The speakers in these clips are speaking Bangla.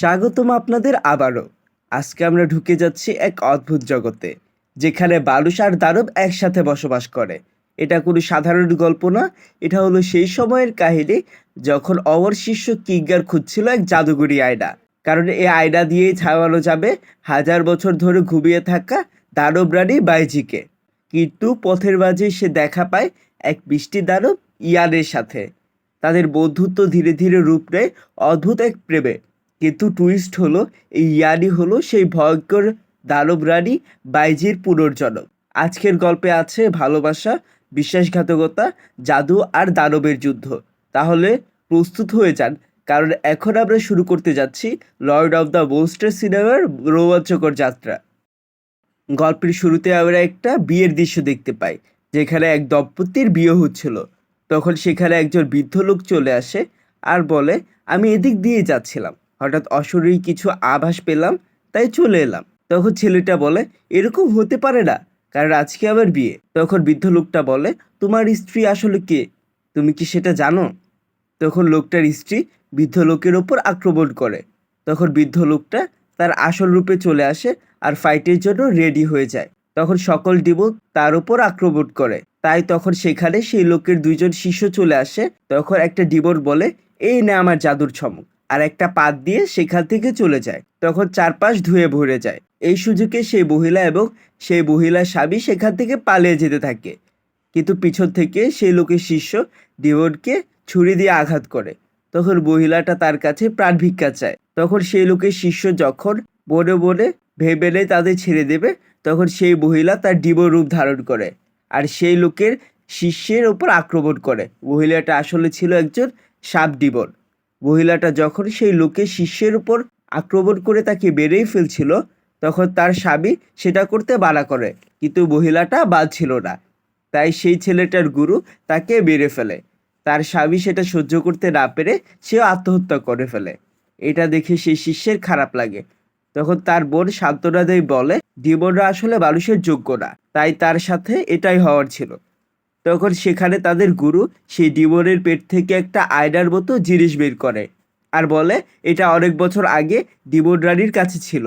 স্বাগতম আপনাদের আবারও। আজকে আমরা ঢুকে যাচ্ছি এক অদ্ভুত জগতে, যেখানে বালুস আর দানব একসাথে বসবাস করে। এটা কোনো সাধারণ গল্প না, এটা হলো সেই সময়ের কাহিনী যখন অমর শিষ্য কিজ্ঞার খুঁজছিল এক জাদুঘরি আয়না। কারণ এই আয়না দিয়েই ছাওয়ানো যাবে হাজার বছর ধরে ঘুমিয়ে থাকা দানব রানী বাইজিকে। কিন্তু পথের মাঝে সে দেখা পায় এক বৃষ্টি দানব ইয়ানের সাথে। তাদের বন্ধুত্ব ধীরে ধীরে রূপ নেয় অদ্ভুত এক প্রেমে। কিন্তু টুইস্ট হলো, এই ইয়ানি হলো সেই ভয়ঙ্কর দানব রানী বাইজির পুনর্জন্ম। আজকের গল্পে আছে ভালোবাসা, বিশ্বাসঘাতকতা, জাদু আর দানবের যুদ্ধ। তাহলে প্রস্তুত হয়ে যান, কারণ এখন আমরা শুরু করতে যাচ্ছি লর্ড অফ দ্য মোস্টার সিনেমার রোমাঞ্চকর যাত্রা। গল্পের শুরুতে আমরা একটা বিয়ের দৃশ্য দেখতে পাই, যেখানে এক দম্পতির বিয়ে হচ্ছিল। তখন সেখানে একজন বৃদ্ধ লোক চলে আসে আর বলে, আমি এদিক দিয়ে যাচ্ছিলাম। হঠাৎ অশরীরী কিছু আভাস পেলাম, তাই চলে এলাম। তখন ছেলেটা বলে, এরকম হতে পারে না, কারণ আজকে আবার বিয়ে। তখন বৃদ্ধ লোকটা বলে, তোমার স্ত্রী আসলে কে? তুমি কি সেটা জানো? তখন লোকটার স্ত্রী বৃদ্ধ লোকের ওপর আক্রমণ করে। তখন বৃদ্ধ লোকটা তার আসল রূপে চলে আসে আর ফাইটের জন্য রেডি হয়ে যায়। তখন সকল ডিবল তার উপর আক্রমণ করে। তাই তখন সেখানে সেই লোকের দুইজন শিষ্য চলে আসে। তখন একটা ডিবর বলে, এই না আমার জাদুর চমক। আর একটা পাত দিয়ে সেখান থেকে চলে যায়। তখন চারপাশ ধুয়ে ভরে যায়। এই সুযোগে সেই মহিলা এবং সেই মহিলার স্বামী সেখান থেকে পালিয়ে যেতে থাকে। কিন্তু পিছন থেকে সেই লোকের শিষ্য ডিবরকে ছুরি দিয়ে আঘাত করে। তখন মহিলাটা তার কাছে প্রাণ ভিক্ষা চায়। তখন সেই লোকের শিষ্য যখন বনে বনে ভেবে নেয় তাদের ছেড়ে দেবে, তখন সেই মহিলা তার ডিবর রূপ ধারণ করে আর সেই লোকের শিষ্যের ওপর আক্রমণ করে। মহিলাটা আসলে ছিল একজন সাপ ডিবর মহিলাটা যখন সেই লোকের শিষ্যের উপর আক্রমণ করে তাকে বেড়েই ফেলছিল, তখন তার স্বামী সেটা করতে বাধা করে, কিন্তু মহিলাটা বাদ ছিল না। তাই সেই ছেলেটার গুরু তাকে মেরে ফেলে। তার স্বামী সেটা সহ্য করতে না পেরে সেও আত্মহত্যা করে ফেলে। এটা দেখে সেই শিষ্যের খারাপ লাগে। তখন তার বোন সান্ত্বনা দেয় বলে জীবনরা আসলে মানুষের যোগ্য না। তাই তার সাথে এটাই হওয়ার ছিল। তখন সেখানে তাদের গুরু সেই ডিমনের পেট থেকে একটা আয়নার মতো জিনিস বের করে আর বলে, এটা অনেক বছর আগে ডিমন রানীর কাছে ছিল।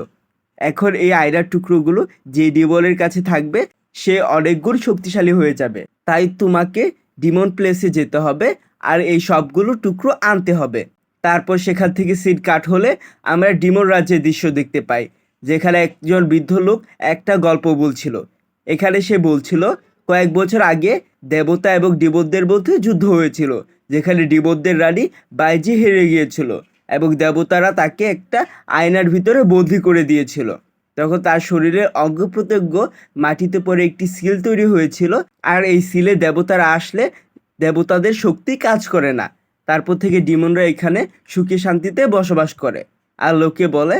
এখন এই আয়নার টুকরোগুলো যে ডিমনের কাছে থাকবে, সে অনেক গুণ শক্তিশালী হয়ে যাবে। তাই তোমাকে ডিমন প্লেসে যেতে হবে আর এই সবগুলো টুকরো আনতে হবে। তারপর সেখান থেকে সিট কাট হলে আমরা ডিমন রাজ্যের দৃশ্য দেখতে পাই, যেখানে একজন বৃদ্ধ লোক একটা গল্প বলছিল। এখানে সে বলছিল, কয়েক বছর আগে দেবতা এবং ডিবদের মধ্যে যুদ্ধ হয়েছিল, যেখানে ডিবদের রানী বাইজি হেরে গিয়েছিল এবং দেবতারা তাকে একটা আয়নার ভিতরে বন্দি করে দিয়েছিল। তখন তার শরীরের অঙ্গ প্রত্যঙ্গ মাটিতে পড়ে একটি সিল তৈরি হয়েছিল আর এই সিলে দেবতারা আসলে দেবতাদের শক্তি কাজ করে না। তারপর থেকে ডিমনরা এখানে সুখী শান্তিতে বসবাস করে। আর লোকে বলে,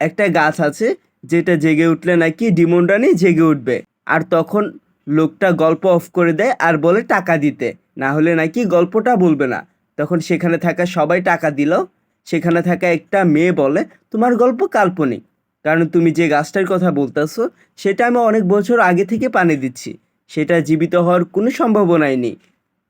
একটা গাছ আছে যেটা জেগে উঠলে নাকি ডিমন রানী জেগে উঠবে। আর তখন লোকটা গল্প অফ করে দেয় আর বলে টাকা দিতে। না হলে নাকি গল্পটা বলবে না। তখন সেখানে থাকা সবাই টাকা দিল। সেখানে থাকা একটা মেয়ে বলে, তোমার গল্প কাল্পনিক। কারণ তুমি যে গাছটার কথা বলতেছো, সেটা আমি অনেক বছর আগে থেকে পানি দিচ্ছি। সেটা জীবিত হওয়ার কোনো সম্ভাবনাই নেই।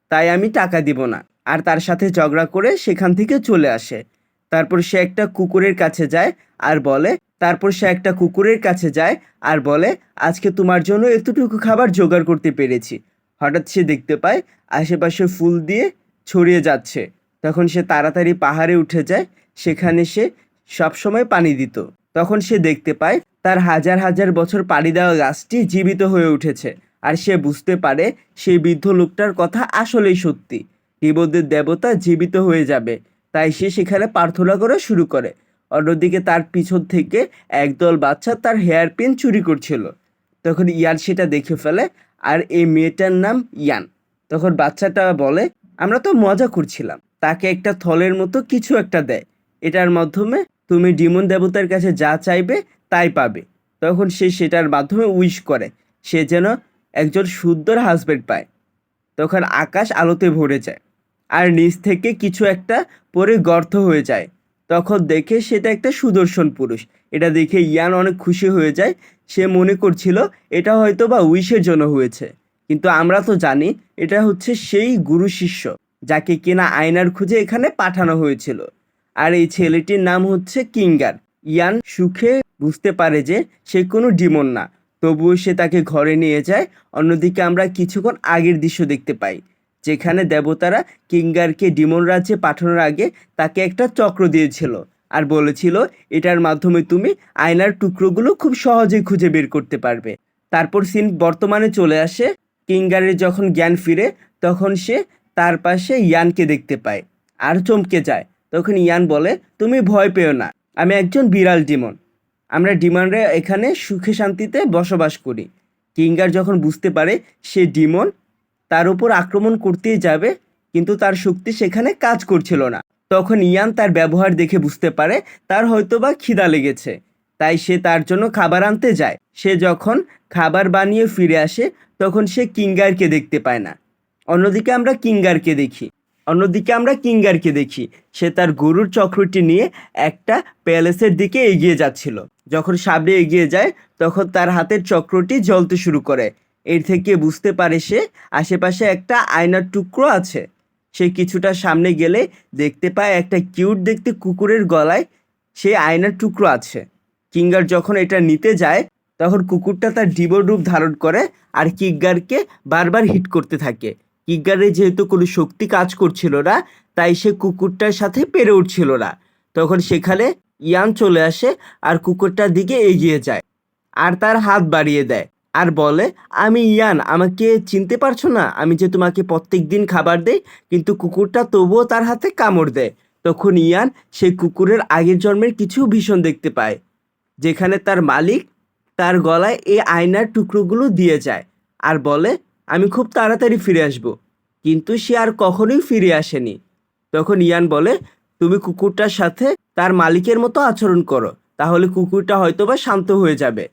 তাই আমি টাকা দিব না। আর তার সাথে ঝগড়া করে সেখান থেকে চলে আসে। তারপর সে একটা কুকুরের কাছে যায় আর বলে, তারপর সে একটা কুকুরের কাছে যায় আর বলে, আজকে তোমার জন্য এতটুকু খাবার জোগাড় করতে পেরেছি। হঠাৎ সে দেখতে পায় আশেপাশে ফুল দিয়ে ছড়িয়ে যাচ্ছে। তখন সে তাড়াতাড়ি পাহাড়ে উঠে যায়, সেখানে সে সবসময় পানি দিত। তখন সে দেখতে পায় তার হাজার হাজার বছর পানি দেওয়া গাছটি জীবিত হয়ে উঠেছে আর সে বুঝতে পারে সেই বৃদ্ধ লোকটার কথা আসলেই সত্যি। নিবদ্ধের দেবতা জীবিত হয়ে যাবে। তাই সে সেখানে প্রার্থনা করা শুরু করে। অন্যদিকে তার পিছন থেকে একদল বাচ্চা তার হেয়ার পিন চুরি করছিল। তখন ইয়ান সেটা দেখে ফেলে, আর এই মেয়েটার নাম ইয়ান। তখন বাচ্চাটা বলে, আমরা তো মজা করছিলাম। তাকে একটা থলের মতো কিছু একটা দেয় এটার মাধ্যমে তুমি ডিমন দেবতার কাছে যা চাইবে তাই পাবে। তখন সে সেটার মাধ্যমে উইশ করে, সে যেন একজন সুন্দর হাজবেন্ড পায়। তখন আকাশ আলোতে ভরে যায়। আর নিচ থেকে কিছু একটা পরে গর্ত হয়ে যায়। তখন দেখে সেটা একটা সুদর্শন পুরুষ। এটা দেখে ইয়ান অনেক খুশি হয়ে যায়। সে মনে করছিল, এটা হয়তো বা উইশের জন্য হয়েছে। কিন্তু আমরা তো জানি, এটা হচ্ছে সেই গুরু শিষ্য, যাকে কিনা আয়নার খুঁজে এখানে পাঠানো হয়েছিল। আর এই ছেলেটির নাম হচ্ছে কিঙ্গার। ইয়ান সুখে বুঝতে পারে যে সে কোনো ডিমন না। তবুও সে তাকে ঘরে নিয়ে যায়। অন্যদিকে আমরা কিছুক্ষণ আগের দৃশ্য দেখতে পাই। যেখানে দেবতারা কিঙ্গারকে ডিমন রাজ্যে পাঠানোর আগে তাকে একটা চক্র দিয়েছিল আর বলেছিল, এটার মাধ্যমে তুমি আয়নার টুকরোগুলো খুব সহজেই খুঁজে বের করতে পারবে। তারপর সিন বর্তমানে চলে আসে, কিঙ্গারের যখন জ্ঞান ফিরে, তখন সে তার পাশে ইয়ানকে দেখতে পায় আর চমকে যায়। তখন ইয়ান বলে, তুমি ভয় পেও না, আমি একজন বিড়াল ডিমন। আমরা ডিমনরা এখানে সুখে শান্তিতে বসবাস করি। কিঙ্গার যখন বুঝতে পারে সে ডিমন তার উপর আক্রমণ করতেই যাবে, কিন্তু তার শক্তি সেখানে কাজ করছিল না। তখন ইয়ান তার ব্যবহার দেখে বুঝতে পারে তার হয়তোবা খিদা লেগেছে। তাই সে তার জন্য খাবার আনতে যায়। সে যখন খাবার বানিয়ে ফিরে আসে, তখন সে কিঙ্গারকে দেখতে পায় না। অন্যদিকে আমরা কিঙ্গারকে দেখি। অন্যদিকে আমরা কিঙ্গারকে দেখি। সে তার গরুর চক্রটি নিয়ে একটা প্যালেসের দিকে এগিয়ে যাচ্ছিল। যখন সামনে এগিয়ে যায়, তখন তার হাতের চক্রটি জ্বলতে শুরু করে। এর থেকে বুঝতে পারে সে আশেপাশে একটা আয়নার টুকরো আছে। সে কিছুটা সামনে গেলে দেখতে পায় একটা কিউট দেখতে কুকুরের গলায় সে আয়নার টুকরো আছে। কিঙ্গার যখন এটা নিতে যায়, তখন কুকুরটা তার ডিবর রূপ ধারণ করে আর কিগ্গারকে বারবার হিট করতে থাকে। কিগ্গারের যেহেতু কোনো শক্তি কাজ করছিল না, তাই সে কুকুরটার সাথে পেরে উঠছিল না। তখন সেখানে ইয়ান চলে আসে আর কুকুরটার দিকে এগিয়ে যায় আর তার হাত বাড়িয়ে দেয়। আর বলে, আমি ইয়ান, আমাকে চিনতে পারছ না? আমি যে তোমাকে প্রত্যেক দিন খাবার দেই, কিন্তু কুকুরটা তবুও তার হাতে কামড় দেয়। তখন ইয়ান সেই কুকুরের আগের জন্মের কিছু ভীষণ দেখতে পায়, যেখানে তার মালিক তার গলায় এই আয়নার টুকরোগুলো দিয়ে যায় আর বলে, আমি খুব তাড়াতাড়ি ফিরে আসব। কিন্তু সে আর কখনোই ফিরে আসেনি। তখন ইয়ান বলে, তুমি কুকুরটার সাথে তার মালিকের মতো আচরণ করো, তাহলে কুকুরটা হয়তোবা শান্ত হয়ে যাবে।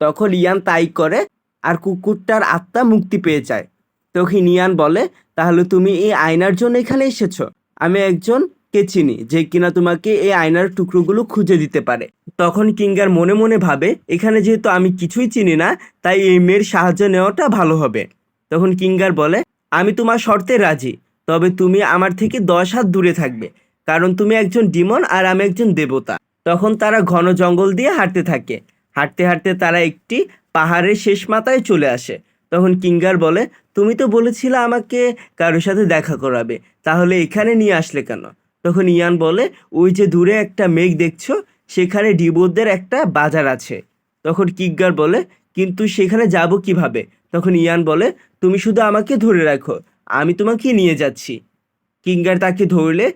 তখন ইয়ান তাই করে আর কুকুরটার আত্মা মুক্তি পেয়ে যায়। তখন ইয়ান বলে, তাহলে তুমি এই আয়নার জন্য এখানে এসেছ? আমি একজন কে চিনি যে কিনা তোমাকে এই আয়নার টুকরোগুলো খুঁজে দিতে পারে? তখন কিঙ্গার মনে মনে ভাবে, এখানে যেহেতু আমি কিছুই চিনি না, তাই এই মেয়ের সাহায্য নেওয়াটা ভালো হবে। তখন কিঙ্গার বলে, আমি তোমার শর্তে রাজি, তবে তুমি আমার থেকে দশ হাত দূরে থাকবে, কারণ তুমি একজন ডিমন আর আমি একজন দেবতা। তখন তারা ঘন জঙ্গল দিয়ে হাঁটতে থাকে। হাঁটতে হাঁটতে তারা একটি পাহাড়ের শেষ মাথায় চলে আসে। তখন কিঙ্গার বলে, তুমি তো বলেছিলে আমাকে কারোর সাথে দেখা করাবে, তাহলে এখানে নিয়ে আসলে কেন? তখন ইয়ান বলে, ওই যে দূরে একটা মেঘ দেখছ, সেখানে ডিবোদের একটা বাজার আছে। তখন কিগ্গার বলে, কিন্তু সেখানে যাব কীভাবে? তখন ইয়ান বলে, তুমি শুধু আমাকে ধরে রাখো, আমি তোমাকে নিয়ে যাচ্ছি। কিঙ্গার তাকে ধরলে,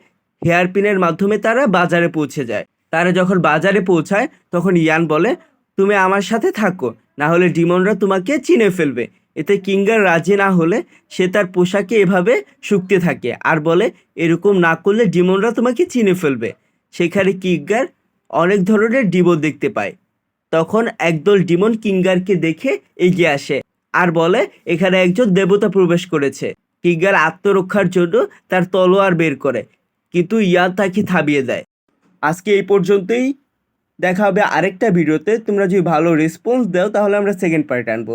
হেয়ারপিনের মাধ্যমে তারা বাজারে পৌঁছে যায়। তারা যখন বাজারে পৌঁছায়, তখন ইয়ান বলে তুমি আমার সাথে থাকো না হলে ডিমনরা তোমাকে চিনে ফেলবে। এতে কিঙ্গার রাজি না হলে সে তার পোশাকে এভাবে শুকতে থাকে আর বলে, এরকম না করলে ডিমনরা তোমাকে চিনে ফেলবে। সেখানে কিঙ্গার অনেক ধরনের ডিমন দেখতে পায়। তখন একদল ডিমন কিঙ্গারকে দেখে এগিয়ে আসে আর বলে, এখানে একজন দেবতা প্রবেশ করেছে। কিঙ্গার আত্মরক্ষার জন্য তার তলোয়ার বের করে, কিন্তু ইয়ান তাকে থামিয়ে দেয়। আজকে এই পর্যন্তই। দেখা হবে আরেকটা ভিডিওতে। তোমরা যদি ভালো রেসপন্স দাও তাহলে আমরা সেকেন্ড পার্ট আনব।